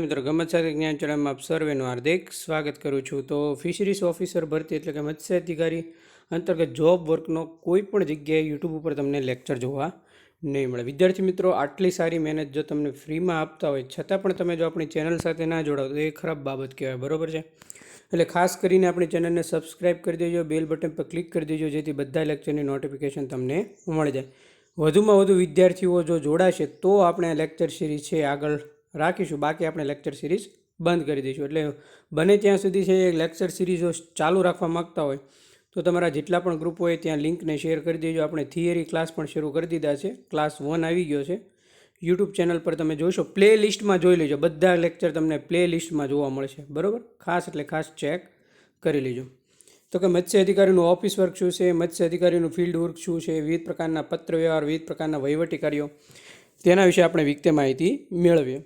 મિત્રો, ગમત જ્ઞાન ચડાવવામાં આપ સર્વેનું હાર્દિક સ્વાગત કરું છું. તો ફિશરીઝ ઓફિસર ભરતી એટલે કે મત્સ્ય અધિકારી અંતર્ગત જોબ વર્કનો કોઈ પણ જગ્યાએ યુટ્યુબ ઉપર તમને લેક્ચર જોવા નહીં મળે. વિદ્યાર્થી મિત્રો, આટલી સારી મહેનત જો તમને ફ્રીમાં આપતા હોય, છતાં પણ તમે જો આપણી ચેનલ સાથે ના જોડાવ, તો એ ખરાબ બાબત કહેવાય. બરોબર છે? એટલે ખાસ કરીને આપણી ચેનલને સબસ્ક્રાઇબ કરી દેજો બેલ બટન પર ક્લિક કરી દેજો, જેથી બધા લેક્ચરની નોટિફિકેશન તમને મળી જાય. વધુમાં વધુ વિદ્યાર્થીઓ જો જોડાશે, તો આપણે આ લેક્ચર સિરીઝ છે આગળ રાખીશું. બાકી આપણે લેક્ચર સિરીઝ બંધ કરી દઈશું. એટલે બને ત્યાં સુધી છે લેક્ચર સિરીઝો ચાલુ રાખવા માગતા હોય, તો તમારા જેટલા પણ ગ્રુપ હોય ત્યાં લિંકને શેર કરી દેજો. આપણે થિયરી ક્લાસ પણ શરૂ કરી દીધા છે. ક્લાસ વન આવી ગયો છે. યુટ્યુબ ચેનલ પર તમે જોશો પ્લે લિસ્ટમાં જોઈ લેજો. બધા લેક્ચર તમને પ્લે લિસ્ટમાં જોવા મળશે. બરાબર? ખાસ એટલે ખાસ ચેક કરી લેજો. તો કે મત્સ્ય અધિકારીનું ઓફિસ વર્ક શું છે? મત્સ્ય અધિકારીનું ફિલ્ડ વર્ક શું છે? વિવિધ પ્રકારના પત્ર વ્યવહાર, વિવિધ પ્રકારના વહીવટી કાર્યો તેના વિશે આપણે વિગતે માહિતી મેળવીએ.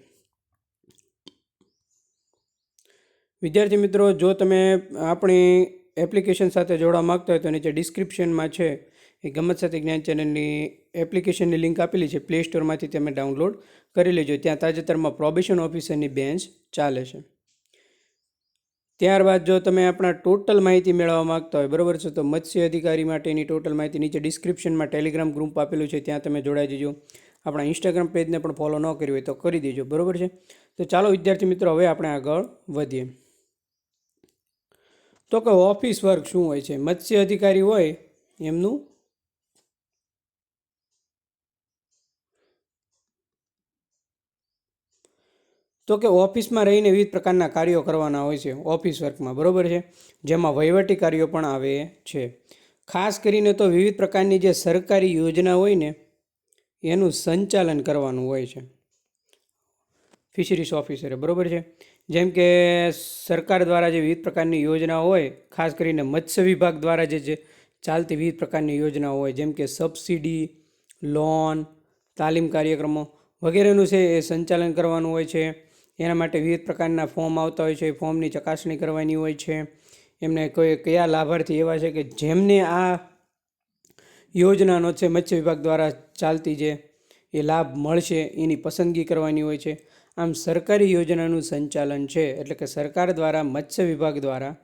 વિદ્યાર્થી મિત્રો, જો તમે આપણી એપ્લિકેશન સાથે જોડવા માગતા હોય તો નીચે ડિસ્ક્રિપ્શનમાં છે એ ગમત સાથે જ્ઞાન ચેનલની એપ્લિકેશનની લિંક આપેલી છે. પ્લે સ્ટોરમાંથી તમે ડાઉનલોડ કરી લેજો. ત્યાં તાજેતરમાં પ્રોબેશન ઓફિસરની બેન્ચ ચાલે છે. ત્યારબાદ જો તમે આપણા ટોટલ માહિતી મેળવવા માગતા હોય, બરાબર છે, તો મત્સ્ય અધિકારી માટેની ટોટલ માહિતી નીચે ડિસ્ક્રિપ્શનમાં ટેલિગ્રામ ગ્રુપ આપેલું છે. ત્યાં તમે જોડાઈ જજો. આપણા ઇન્સ્ટાગ્રામ પેજને પણ ફોલો ન કર્યું હોય તો કરી દેજો. બરોબર છે? તો ચાલો વિદ્યાર્થી મિત્રો, હવે આપણે આગળ વધીએ. તો કે ઓફિસ વર્ક શું હોય છે? મત્સ્ય અધિકારી હોય એમનું? તો કે ઓફિસમાં રહીને વિવિધ પ્રકારના કાર્યો કરવાના હોય છે, ઓફિસ વર્કમાં, બરાબર છે? જેમાં વહીવટી કાર્યો પણ આવે છે. ખાસ કરીને તો વિવિધ પ્રકારની જે સરકારી યોજના હોય ને, એનું સંચાલન કરવાનું હોય છે. ફિશરીસ ઓફિસરે, બરોબર છે? જેમ કે સરકાર દ્વારા જે વિવિધ પ્રકારની યોજના હોય, ખાસ કરીને મત્સ્ય વિભાગ દ્વારા જે ચાલતી વિવિધ પ્રકારની યોજના હોય, જેમ કે સબસિડી, લોન, તાલીમ કાર્યક્રમો વગેરેનું છે એ સંચાલન કરવાનું હોય છે. એના માટે વિવિધ પ્રકારના ફોર્મ આવતા હોય છે. ફોર્મની ચકાસણી કરવાની હોય છે. એમને કોઈ કયા લાભાર્થી એવા છે કે જેમને આ યોજનાનો છે મત્સ્ય વિભાગ દ્વારા ચાલતી જે એ લાભ મળશે એની પસંદગી કરવાની હોય છે. આમ સરકારી યોજનાનું સંચાલન છે, એટલે કે સરકાર દ્વારા, મત્સ્ય વિભાગ દ્વારા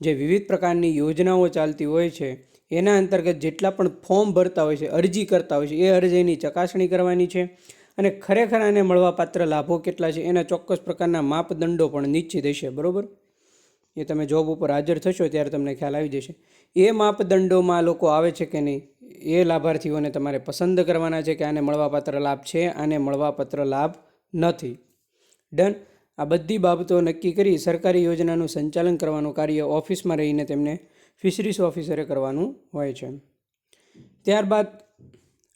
જે વિવિધ પ્રકારની યોજનાઓ ચાલતી હોય છે, એના અંતર્ગત જેટલા પણ ફોર્મ ભરતા હોય છે, અરજી કરતા હોય છે, એ અરજીની ચકાસણી કરવાની છે અને ખરેખર આને મળવાપાત્ર લાભો કેટલા છે, એના ચોક્કસ પ્રકારના માપદંડો પણ નિશ્ચિત હશે બરાબર? એ તમે જોબ ઉપર હાજર થશો ત્યારે તમને ખ્યાલ આવી જશે. એ માપદંડોમાં લોકો આવે છે કે નહીં, એ લાભાર્થીઓને તમારે પસંદ કરવાના છે કે આને મળવાપાત્ર લાભ છે, આને મળવાપાત્ર લાભ નથી. ડન આ બધી બાબતો નક્કી કરી સરકારી યોજનાનું સંચાલન કરવાનું કાર્ય ઓફિસમાં રહીને તેમને ફિશરીઝ ઓફિસરે કરવાનું હોય છે. ત્યારબાદ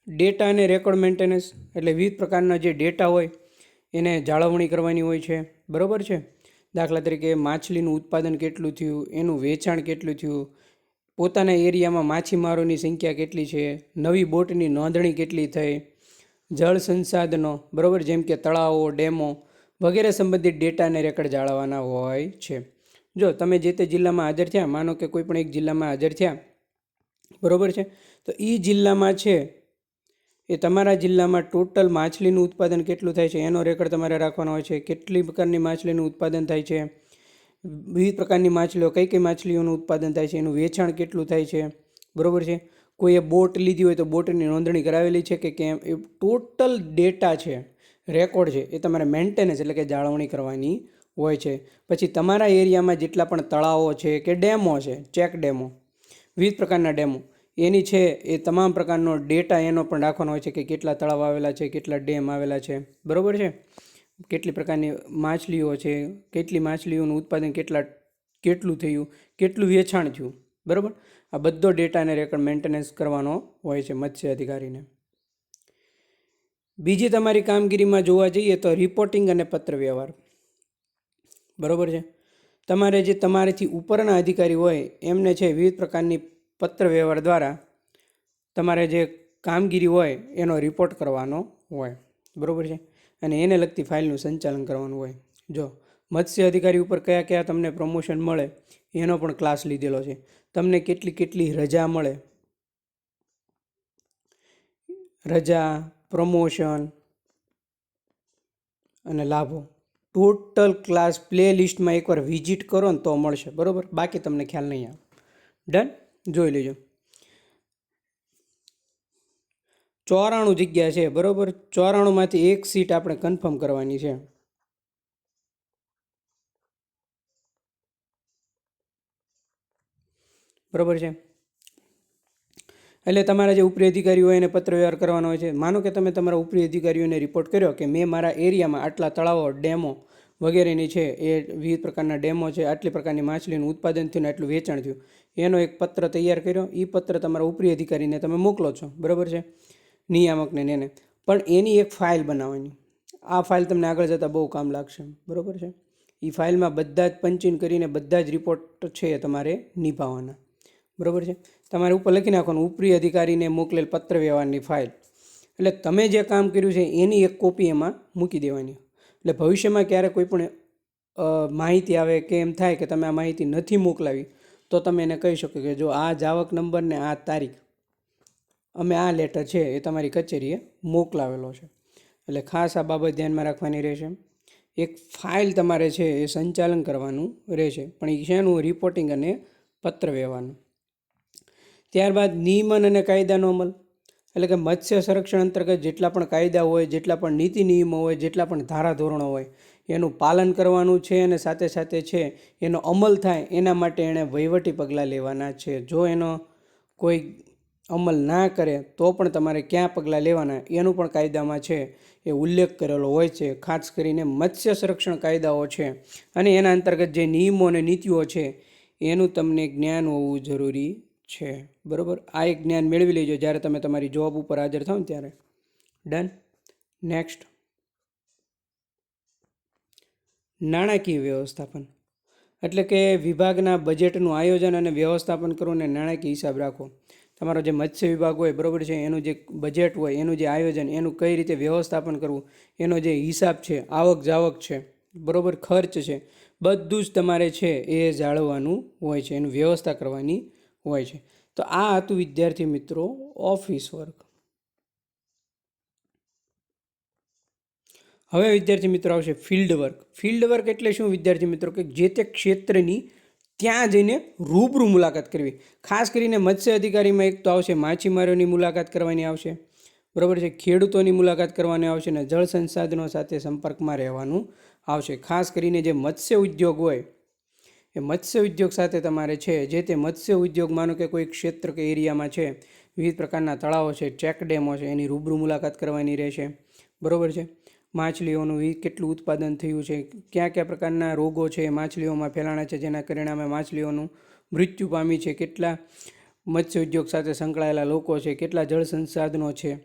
ડેટા અને રેકોર્ડ મેન્ટેનન્સ એટલે વિવિધ પ્રકારના જે ડેટા હોય એને જાળવણી કરવાની હોય છે. બરાબર છે? દાખલા તરીકે માછલીનું ઉત્પાદન કેટલું થયું, એનું વેચાણ કેટલું થયું, પોતાના એરિયામાં માછીમારોની સંખ્યા કેટલી છે, નવી બોટની નોંધણી કેટલી થઈ, જળ સંસાધનો, બરાબર? જેમ કે તળાવો, ડેમો વગેરે સંબંધિત ડેટા અને રેકર્ડ જાળવવાના હોય છે. જો તમે જે તે જિલ્લામાં હાજર થયા, માનો કે કોઈ પણ એક જિલ્લામાં હાજર થયા, બરાબર છે? તો એ જિલ્લામાં છે, એ તમારા જિલ્લામાં ટોટલ માછલીનું ઉત્પાદન કેટલું થાય છે, એનો રેકર્ડ તમારે રાખવાનો હોય છે, કેટલી પ્રકારની માછલીનું ઉત્પાદન થાય છે, વિવિધ પ્રકારની માછલીઓ, કઈ કઈ માછલીઓનું ઉત્પાદન થાય છે, એનું વેચાણ કેટલું થાય છે, બરાબર છે? કોઈએ બોટ લીધી હોય તો બોટની નોંધણી કરાવેલી છે કે કેમ? એ ટોટલ ડેટા છે. રેકોર્ડ છે, એ તમારે મેન્ટેનન્સ એટલે કે જાળવણી કરવાની હોય છે. પછી તમારા એરિયામાં જેટલા પણ તળાવો છે કે ડેમો છે, ચેક ડેમો, વિવિધ પ્રકારના ડેમો, એની છે એ તમામ પ્રકારનો ડેટા એનો પણ રાખવાનો હોય છે કે કેટલા તળાવ આવેલા છે, કેટલા ડેમ આવેલા છે, બરાબર છે? કેટલી પ્રકારની માછલીઓ છે, કેટલી માછલીઓનું ઉત્પાદન કેટલા, કેટલું થયું, કેટલું વેચાણ થયું, બરાબર? આ બધો ડેટા અને રેકોર્ડ મેન્ટેનન્સ કરવાનો હોય છે મત્સ્ય અધિકારીને. બીજી તમારી કામગીરીમાં જોવા જઈએ તો રિપોર્ટિંગ અને પત્ર વ્યવહાર બરાબર છે? તમારે જે તમારેથી ઉપરના અધિકારી હોય, એમને છે વિવિધ પ્રકારની પત્ર વ્યવહાર દ્વારા તમારે જે કામગીરી હોય, એનો રિપોર્ટ કરવાનો હોય. બરાબર છે? અને એને લગતી ફાઇલનું સંચાલન કરવાનું હોય. જો, મત્સ્ય અધિકારી ઉપર કયા કયા તમને પ્રમોશન મળે, એનો પણ ક્લાસ લીધેલો છે. તમને કેટલી કેટલી રજા મળે? રજા પ્રમોશન અને લાભો. ટોટલ ક્લાસ પ્લે લિસ્ટમાં એકવાર વિઝિટ કરો ને તો મળશે. બરાબર? બાકી તમને ખ્યાલ નહીં આવે. ડન જોઈ લેજો. ચોરાણું જગ્યા છે. બરાબર? ચોરાણુંમાંથી એક સીટ આપણે કન્ફર્મ કરવાની છે. બરાબર છે? એટલે તમારા જે ઉપરી અધિકારીઓ હોય એને પત્ર વ્યવહાર કરવાનો હોય છે. માનો કે તમે તમારા ઉપરી અધિકારીઓને રિપોર્ટ કર્યો કે મેં મારા એરિયામાં આટલા તળાવો, ડેમો વગેરેની છે, એ વિવિધ પ્રકારના ડેમો છે, આટલી પ્રકારની માછલીનું ઉત્પાદન થયું આટલું વેચાણ થયું. એનો એક પત્ર તૈયાર કર્યો. એ પત્ર તમારા ઉપરી અધિકારીને તમે મોકલો છો. બરાબર છે? નિયામકને એને પણ એની એક ફાઇલ બનાવવાની. આ ફાઇલ તમને આગળ જતાં બહુ કામ લાગશે. બરાબર છે? એ ફાઇલમાં બધા જ પંચિંગ કરીને બધા જ રિપોર્ટ છે તમારે નિભાવવાના. બરાબર છે? તમારે ઉપર લખી નાખવાનું. ઉપરી અધિકારીને મોકલેલ પત્ર વ્યવહારની ફાઇલ એટલે તમે જે કામ કર્યું છે એની એક કોપી એમાં મૂકી દેવાની. એટલે ભવિષ્યમાં ક્યારે કોઈ પણ માહિતી આવે કે એમ થાય કે તમે આ માહિતી નથી મોકલાવી, તો તમે એને કહી શકો કે જો આ જાવક નંબર ને આ તારીખ, અમે આ લેટર છે એ તમારી કચેરીએ મોકલાવેલો છે. એટલે ખાસ આ બાબત ધ્યાનમાં રાખવાની રહેશે. એક ફાઇલ તમારે છે એ સંચાલન કરવાનું રહેશે. પણ એ શેનું રિપોર્ટિંગ અને પત્ર વ્યવહારનું? ત્યારબાદ નિયમન અને કાયદાનો અમલ. એટલે કે મત્સ્ય સંરક્ષણ અંતર્ગત જેટલા પણ કાયદા હોય, જેટલા પણ નીતિ નિયમો હોય, જેટલા પણ ધારાધોરણો હોય, એનું પાલન કરવાનું છે અને સાથે સાથે છે એનો અમલ થાય એના માટે એણે વહીવટી પગલાં લેવાના છે. જો એનો કોઈ અમલ ના કરે, તો પણ તમારે ક્યાં પગલાં લેવાના? એનું પણ કાયદામાં છે, એ ઉલ્લેખ કરેલો હોય છે, ખાસ કરીને મત્સ્ય સંરક્ષણ કાયદાઓ છે. અને એના અંતર્ગત જે નિયમો અને નીતિઓ છે, એનું તમને જ્ઞાન હોવું જરૂરી છે. બરાબર? આ એક જ્ઞાન મેળવી લેજો જ્યારે તમે તમારી જોબ ઉપર હાજર થાવ ત્યારે. ડન નેક્સ્ટ નાણાકીય વ્યવસ્થાપન. એટલે કે વિભાગના બજેટનું આયોજન અને વ્યવસ્થાપન કરો અને નાણાકીય હિસાબ રાખો. તમારો જે મત્સ્ય વિભાગ હોય, બરાબર છે, એનું જે બજેટ હોય, એનું જે આયોજન, એનું કઈ રીતે વ્યવસ્થાપન કરવું, એનો જે હિસાબ છે, આવક જાવક છે, બરાબર? ખર્ચ છે, બધું જ તમારે છે એ જાળવવાનું હોય છે, એનું વ્યવસ્થા કરવાની હોય છે. તો આ હતું વિદ્યાર્થી મિત્રો ઓફિસ વર્ક. હવે વિદ્યાર્થી મિત્રો આવશે ફિલ્ડ વર્ક. ફિલ્ડ વર્ક એટલે શું વિદ્યાર્થી મિત્રો? કે જે તે ક્ષેત્રની ત્યાં જઈને રૂબરૂ મુલાકાત કરવી. ખાસ કરીને મત્સ્ય અધિકારીમાં એક તો આવશે માછીમારોની મુલાકાત કરવાની આવશે. બરાબર છે? ખેડૂતોની મુલાકાત કરવાની આવશે અને જળ સંસાધનો સાથે સંપર્કમાં રહેવાનું આવશે. ખાસ કરીને જે મત્સ્ય ઉદ્યોગ હોય એ મત્સ્ય ઉદ્યોગ સાથે તમારે છે, જે તે મત્સ્ય ઉદ્યોગ માનો કે કોઈ ક્ષેત્ર કે એરિયામાં છે, વિવિધ પ્રકારના તળાવો છે, ચેક ડેમો છે, એની રૂબરૂ મુલાકાત કરવાની રહેશે બરાબર છે? માછલીઓનું કેટલું ઉત્પાદન થયું છે, કયા કયા પ્રકારના રોગો છે, માછલીઓમાં ફેલાણા છે, જેના પરિણામે માછલીઓનું મૃત્યુ પામી છે, કેટલા મત્સ્ય ઉદ્યોગ સાથે સંકળાયેલા લોકો છે, કેટલા જળ સંસાધનો છે,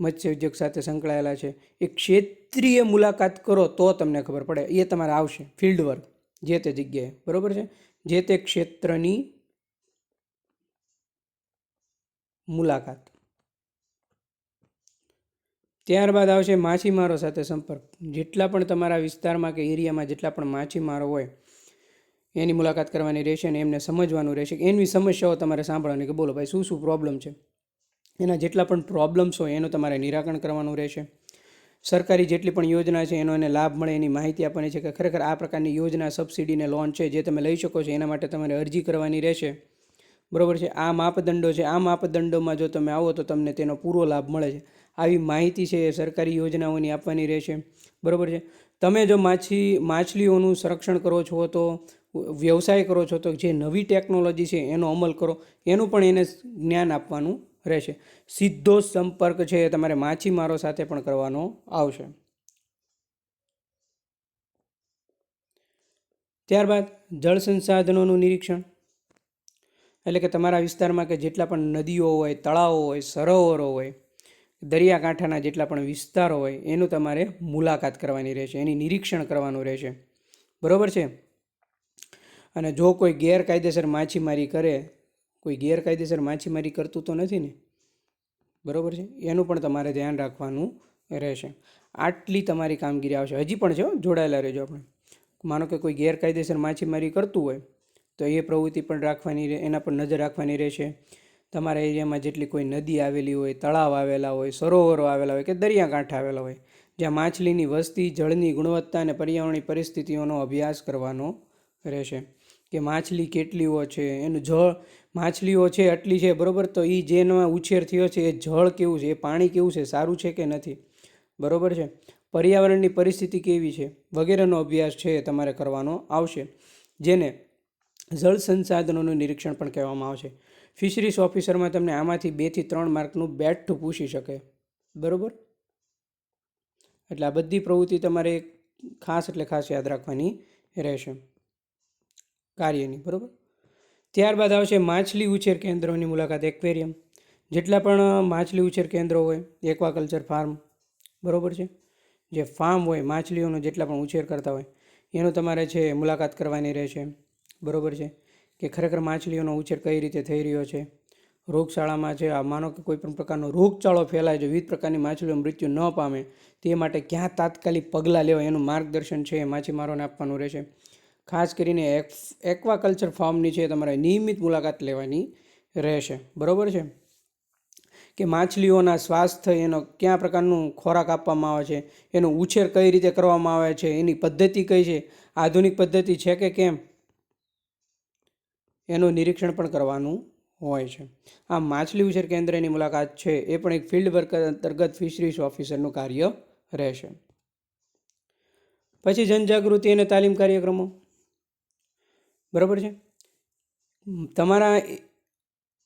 મત્સ્ય ઉદ્યોગ સાથે સંકળાયેલા છે. એ ક્ષેત્રીય મુલાકાત કરો તો તમને ખબર પડે, એ તમારે આવશે, ફિલ્ડ વર્ક. જે તે જગ્યાએ. બરાબર છે? જે તે ક્ષેત્રની મુલાકાત. ત્યારબાદ આવશે માછીમારો સાથે સંપર્ક. જેટલા પણ તમારા વિસ્તારમાં કે એરિયામાં જેટલા પણ માછીમારો હોય, એની મુલાકાત કરવાની રહેશે અને એમને સમજવાનું રહેશે એની સમસ્યાઓ તમારે સાંભળવાની કે બોલો ભાઈ શું શું પ્રોબ્લેમ છે? એના જેટલા પણ પ્રોબ્લેમ્સ હોય એનું તમારે નિરાકરણ કરવાનું રહેશે. સરકારી જેટલી પણ યોજના છે, એનો એને લાભ મળે, એની માહિતી આપવાની છે કે ખરેખર આ પ્રકારની યોજના સબસિડીને લોન છે, જે તમે લઈ શકો છો, એના માટે તમારે અરજી કરવાની રહેશે. બરાબર છે? આ માપદંડો છે, આ માપદંડોમાં જો તમે આવો તો તમને તેનો પૂરો લાભ મળે છે. આવી માહિતી છે એ સરકારી યોજનાઓની આપવાની રહેશે. બરોબર છે? તમે જો માછી, માછલીઓનું સંરક્ષણ કરો છો તો, વ્યવસાય કરો છો તો જે નવી ટેકનોલોજી છે એનો અમલ કરો, એનું પણ એને જ્ઞાન આપવાનું રહેશે સીધો સંપર્ક છે એ તમારે માછીમારો સાથે પણ કરવાનો આવશે. ત્યારબાદ જળ સંસાધનોનું નિરીક્ષણ. એટલે કે તમારા વિસ્તારમાં કે જેટલા પણ નદીઓ હોય, તળાવો હોય, સરોવરો હોય, દરિયાકાંઠાના જેટલા પણ વિસ્તારો હોય, એનું તમારે મુલાકાત કરવાની રહેશે, એની નિરીક્ષણ કરવાનું રહેશે. બરાબર છે? અને જો કોઈ ગેરકાયદેસર માછીમારી કરે કોઈ ગેરકાયદેસર માછીમારી કરતું તો નથી ને? બરાબર છે? એનું પણ તમારે ધ્યાન રાખવાનું રહેશે. આટલી તમારી કામગીરી આવશે. હજી પણ છે જોડાયેલા રહેજો આપણે. માનો કે કોઈ ગેરકાયદેસર માછીમારી કરતું હોય, તો એ પ્રવૃત્તિ પણ રાખવાની એના પર નજર રાખવાની રહેશે. તમારા એરિયામાં જેટલી કોઈ નદી આવેલી હોય, તળાવ આવેલા હોય, સરોવરો આવેલા હોય કે દરિયાકાંઠા આવેલા હોય, જ્યાં માછલીની વસ્તી, જળની ગુણવત્તા અને પર્યાવરણીય પરિસ્થિતિઓનો અભ્યાસ કરવાનો રહેશે. કે માછલી કેટલીઓ છે, એનું જળ માછલીઓ છે, આટલી છે, બરાબર? તો એ જેનો ઉછેર થયો છે, એ જળ કેવું છે, એ પાણી કેવું છે, સારું છે કે નથી? બરાબર છે? પર્યાવરણની પરિસ્થિતિ કેવી છે? વગેરેનો અભ્યાસ છે તમારે કરવાનો આવશે. જેને જળ સંસાધનોનું નિરીક્ષણ પણ કહેવામાં આવશે. ફિશરીસ ઓફિસરમાં તમને આમાંથી બેથી ત્રણ માર્કનું બેઠું પૂછી શકે. બરાબર? એટલે આ બધી પ્રવૃત્તિ તમારે ખાસ એટલે ખાસ યાદ રાખવાની રહેશે. કાર્યની, બરાબર? ત્યારબાદ આવશે માછલી ઉછેર કેન્દ્રોની મુલાકાત, એક્વેરિયમ. જેટલા પણ માછલી ઉછેર કેન્દ્રો હોય, એક્વાકલ્ચર ફાર્મ, બરાબર છે? જે ફાર્મ હોય, માછલીઓનો જેટલા પણ ઉછેર કરતા હોય, એનો તમારે છે મુલાકાત કરવાની રહેશે, બરાબર છે? કે ખરેખર માછલીઓનો ઉછેર કઈ રીતે થઈ રહ્યો છે? રોગશાળામાં છે, આ માનો કે કોઈ પણ પ્રકારનો રોગચાળો ફેલાય છે વિવિધ પ્રકારની માછલીઓ મૃત્યુ ન પામે, તે માટે ક્યાં તાત્કાલિક પગલાં લેવાય એનું માર્ગદર્શન છે એ માછીમારોને આપવાનું રહેશે. ખાસ કરીને એક એક્વાકલ્ચર ફાર્મની છે તમારે નિયમિત મુલાકાત લેવાની રહેશે. બરાબર છે? કે માછલીઓના સ્વાસ્થ્ય એનો કયા પ્રકારનું ખોરાક આપવામાં આવે છે, એનો ઉછેર કઈ રીતે કરવામાં આવે છે, એની પદ્ધતિ કઈ છે, આધુનિક પદ્ધતિ છે કે કેમ, એનું નિરીક્ષણ પણ કરવાનું હોય છે. આ માછલી ઉછેર કેન્દ્રની મુલાકાત છે એ પણ એક ફિલ્ડ વર્ક અંતર્ગત ફિશરીઝ ઓફિસરનું કાર્ય રહેશે. પછી જનજાગૃતિ અને તાલીમ કાર્યક્રમો. બરાબર છે? તમારા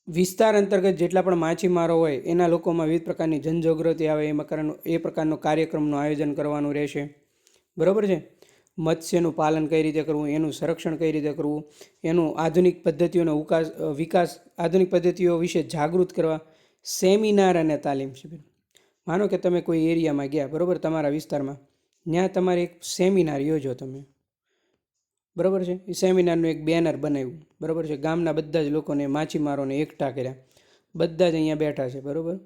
વિસ્તાર અંતર્ગત જેટલા પણ માછીમારો હોય, એના લોકોમાં વિવિધ પ્રકારની જનજાગૃતિ આવે, એ પ્રકારનું એ પ્રકારનો કાર્યક્રમનું આયોજન કરવાનું રહેશે. બરાબર છે? મત્સ્યનું પાલન કઈ રીતે કરવું, એનું સંરક્ષણ કઈ રીતે કરવું, એનું આધુનિક પદ્ધતિઓનો વિકાસ વિકાસ, આધુનિક પદ્ધતિઓ વિશે જાગૃત કરવા, સેમિનાર અને તાલીમ શિબિર માનો કે તમે કોઈ એરિયામાં ગયા, બરાબર, તમારા વિસ્તારમાં, ત્યાં તમારે એક સેમિનાર યોજો તમે. બરાબર છે? એ સેમિનારનું એક બેનર બનાવ્યું. બરાબર છે? ગામના બધા જ લોકોને માછીમારોને એકઠા કર્યા. બધા જ અહીંયા બેઠા છે, બરાબર?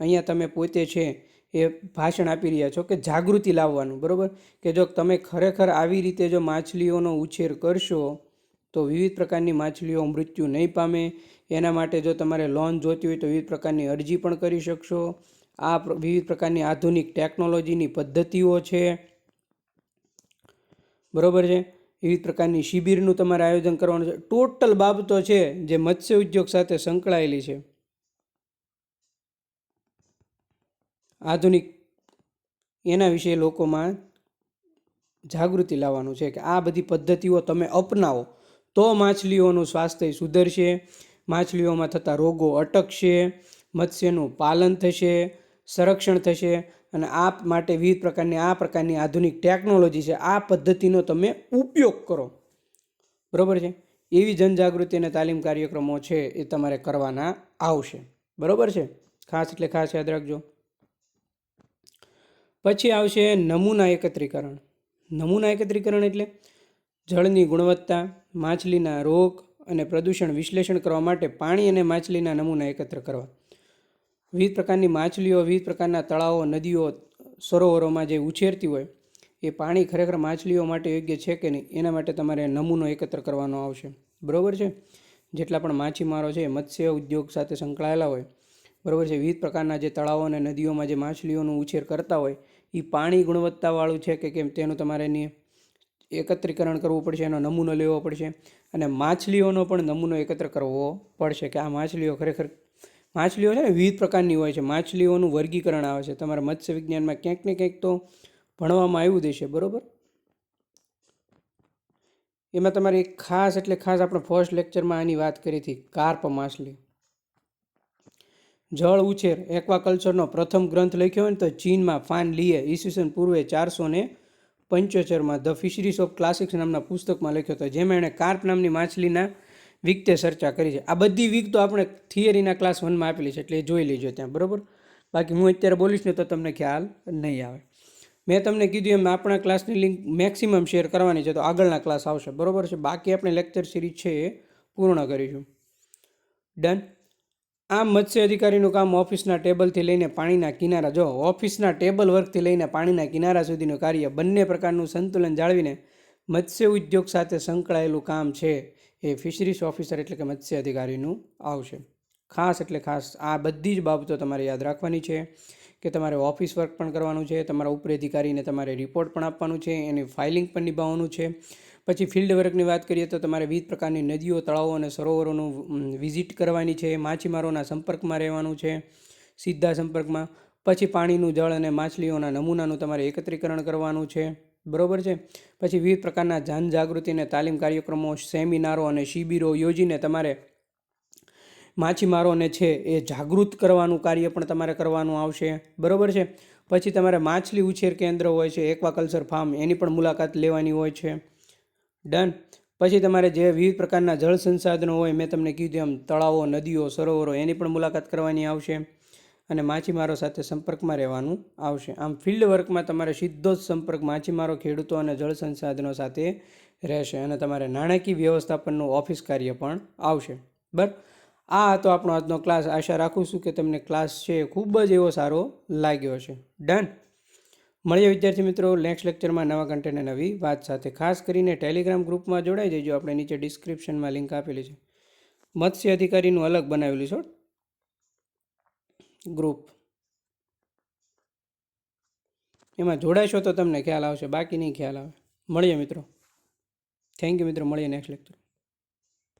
અહીંયા તમે પોતે છે એ ભાષણ આપી રહ્યા છો કે જાગૃતિ લાવવાનું, બરાબર? કે જો તમે ખરેખર આવી રીતે જો માછલીઓનો ઉછેર કરશો, તો વિવિધ પ્રકારની માછલીઓ મૃત્યુ નહીં પામે. એના માટે જો તમારે લોન જોતી હોય તો વિવિધ પ્રકારની અરજી પણ કરી શકશો. આ વિવિધ પ્રકારની આધુનિક ટેકનોલોજીની પદ્ધતિઓ છે. બરાબર છે? વિવિધ પ્રકારની શિબિરનું તમારે આયોજન કરવાનું છે. ટોટલ બાબતો છે જે મત્સ્ય ઉદ્યોગ સાથે સંકળાયેલી છે. આધુનિક એના વિશે લોકોમાં જાગૃતિ લાવવાનું છે કે આ બધી પદ્ધતિઓ તમે અપનાવો તો માછલીઓનું સ્વાસ્થ્ય સુધરશે, માછલીઓમાં થતા રોગો અટકશે, મત્સ્યનું પાલન થશે સંરક્ષણ થશે અને આ માટે વિવિધ પ્રકારની, આ પ્રકારની આધુનિક ટેકનોલોજી છે, આ પદ્ધતિનો તમે ઉપયોગ કરો. બરાબર છે? એવી જનજાગૃતિ અને તાલીમ કાર્યક્રમો છે એ તમારે કરવાના આવશે. બરાબર છે? ખાસ એટલે ખાસ યાદ રાખજો. પછી આવશે નમૂના એકત્રીકરણ. નમૂના એકત્રીકરણ એટલે જળની ગુણવત્તા, માછલીના રોગ અને પ્રદૂષણ વિશ્લેષણ કરવા માટે પાણી અને માછલીના નમૂના એકત્ર કરવા. વિવિધ પ્રકારની માછલીઓ, વિવિધ પ્રકારના તળાવો, નદીઓ, સરોવરોમાં જે ઉછેરતી હોય, એ પાણી ખરેખર માછલીઓ માટે યોગ્ય છે કે નહીં? એના માટે તમારે નમૂનો એકત્ર કરવાનો આવશે. બરાબર છે? જેટલા પણ માછીમારો છે, મત્સ્ય ઉદ્યોગ સાથે સંકળાયેલા હોય, બરાબર છે? વિવિધ પ્રકારના જે તળાવો અને નદીઓમાં જે માછલીઓનો ઉછેર કરતા હોય એ પાણી ગુણવત્તાવાળું છે કે કેમ? તેનું તમારે એની એકત્રીકરણ કરવું પડશે, એનો નમૂનો લેવો પડશે અને માછલીઓનો પણ નમૂનો એકત્ર કરવો પડશે કે આ માછલીઓ ખરેખર માછલીઓ છે ને વિવિધ પ્રકારની હોય છે. માછલીઓનું વર્ગીકરણ આવે છે. તમારા મત્સ્ય વિજ્ઞાનમાં ક્યાંક ને ક્યાંક તો ભણવામાં આવ્યું દેશે બરાબર? એમાં તમારે એક ખાસ એટલે ખાસ આપણે ફર્સ્ટ લેક્ચરમાં આની વાત કરી હતી, કાર્પ માછલી. જળ ઉછેર એક્વાકલ્ચરનો પ્રથમ ગ્રંથ લખ્યો હોય ને તો ચીનમાં ફાન લીએ, ઈસવીસન પૂર્વે ચારસો ને પંચોતેરમાં ધ ફિશરીઝ ઓફ ક્લાસિક્સ નામના પુસ્તકમાં લખ્યો હતો, જેમાં એણે કાર્પ નામની માછલીના વિગતે ચર્ચા કરી છે. આ બધી વીક તો આપણે થિયરીના ક્લાસ વનમાં આપેલી છે, એટલે એ જોઈ લેજો ત્યાં, બરાબર? બાકી હું અત્યારે બોલીશ ને તો તમને ખ્યાલ નહીં આવે. મેં તમને કીધું એમ આપણા ક્લાસની લિંક મેક્સિમમ શેર કરવાની છે, તો આગળના ક્લાસ આવશે, બરાબર છે? બાકી આપણે લેક્ચર સિરીઝ છે એ પૂર્ણ કરીશું. ડન? આમ મત્સ્ય અધિકારીનું કામ ઓફિસના ટેબલથી લઈને પાણીના કિનારા, જો ઓફિસના ટેબલ વર્કથી લઈને પાણીના કિનારા સુધીનું કાર્ય બંને પ્રકારનું સંતુલન જાળવીને મત્સ્ય ઉદ્યોગ સાથે સંકળાયેલું કામ છે એ ફિશરીસ ઓફિસર એટલે કે મત્સ્ય અધિકારીનું આવશે. ખાસ એટલે ખાસ આ બધી જ બાબતો તમારે યાદ રાખવાની છે કે તમારે ઓફિસ વર્ક પણ કરવાનું છે, તમારા ઉપરી અધિકારીને તમારે રિપોર્ટ પણ આપવાનું છે, એની ફાઇલિંગ પણ નિભાવવાનું છે. પછી ફિલ્ડ વર્કની વાત કરીએ તો તમારે વિવિધ પ્રકારની નદીઓ, તળાવો અને સરોવરોનું વિઝિટ કરવાની છે, માછીમારોના સંપર્કમાં રહેવાનું છે, સીધા સંપર્કમાં. પછી પાણીનું જળ અને માછલીઓના નમૂનાનું તમારે એકત્રીકરણ કરવાનું છે. બરોબર છે? પછી વિવિધ પ્રકારના જનજાગૃતિ અને તાલીમ કાર્યક્રમો, સેમિનારો અને શિબિરો યોજીને તમારે માછીમારોને છે એ જાગૃત કરવાનું કાર્ય પણ તમારે કરવાનું આવશે. બરોબર છે? પછી તમારે માછલી ઉછેર કેન્દ્ર હોય છે, એક્વાકલ્ચર ફાર્મ, એની પણ મુલાકાત લેવાની હોય છે. ડન. પછી તમારે જે વિવિધ પ્રકારના જળ સંસાધનો હોય, મેં તમને કીધું એમ, તળાવો, નદીઓ, સરોવરો, એની પણ મુલાકાત કરવાની આવશે. અને માછીમારો સાથે સંપર્કમાં રહેવાનું આવશે. આમ ફિલ્ડ વર્કમાં તમારે સીધો જ સંપર્ક માછીમારો, ખેડૂતો અને જળ સંસાધનો સાથે રહેશે અને તમારે નાણાકીય વ્યવસ્થાપનનું ઓફિસ કાર્ય પણ આવશે. બરાબર? આ હતો આપણો આજનો ક્લાસ આશા રાખું છું કે તમને ક્લાસ છે ખૂબ જ એવો સારો લાગ્યો હશે. ડન મળીએ વિદ્યાર્થી મિત્રો નેક્સ્ટ લેક્ચરમાં નવા કન્ટેન્ટ નવી વાત સાથે. ખાસ કરીને ટેલિગ્રામ ગ્રુપમાં જોડાઈ જજો. આપણે નીચે ડિસ્ક્રિપ્શનમાં લિંક આપેલી છે. મત્સ્ય અધિકારીનું અલગ બનાવેલું છે ગ્રુપ એમાં જોડાશો તો તમને ખ્યાલ આવશે બાકી નહીં ખ્યાલ આવે. મળીએ મિત્રો. થેન્ક યુ મિત્રો, મળીએ નેક્સ્ટ લેક્ચર